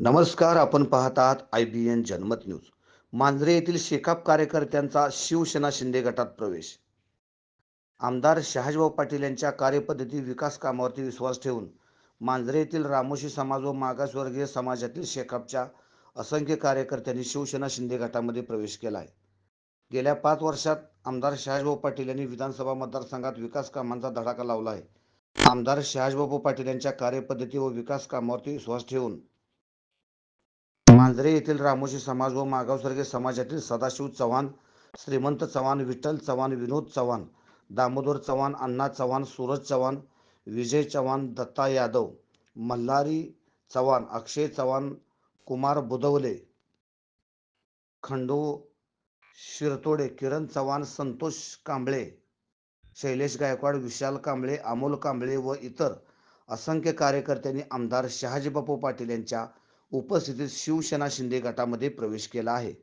नमस्कार आपण पाहत आहात I B N Janmat news. Manjare येथील शेकाप कार्यकर्त्यांचा शिवसेना शिंदे गटात प्रवेश. आमदार शहाजीभाऊ पाटील यांच्या कार्यपद्धती विकास कामावरती विश्वास ठेवून मांजरे येथील रामोशी समाज व मागासवर्गीय समाजातील शेकापच्या असंख्य कार्यकर्त्यांनी शिवसेना शिंदे गटामध्ये प्रवेश केला आहे गेल्या पाच वर्षात आमदार शहाजीभाऊ पाटील यांनी विधानसभा मतदारसंघात विकास कामांचा धडाका लावला आहे आमदार शहाजीबाबू पाटील यांच्या कार्यपद्धती व विकास कामावरती विश्वास ठेवून मांजरे येथील रामोशी समाज व मागावसारखे समाजातील सदाशिव चव्हाण श्रीमंत चव्हाण विठ्ठल चव्हाण विनोद चव्हाण दामोदर चव्हाण अण्णा चव्हाण सूरज चव्हाण विजय चव्हाण दत्ता यादव मल्हारी चव्हाण अक्षय चव्हाण कुमार बुधवले खंडू शिरतोडे किरण चव्हाण संतोष कांबळे शैलेश गायकवाड विशाल कांबळे अमोल कांबळे व इतर असंख्य कार्यकर्त्यांनी आमदार शहाजीबापू पाटील यांच्या उपस्थितीत शिवसेना शिंदे गटामध्ये प्रवेश केला आहे.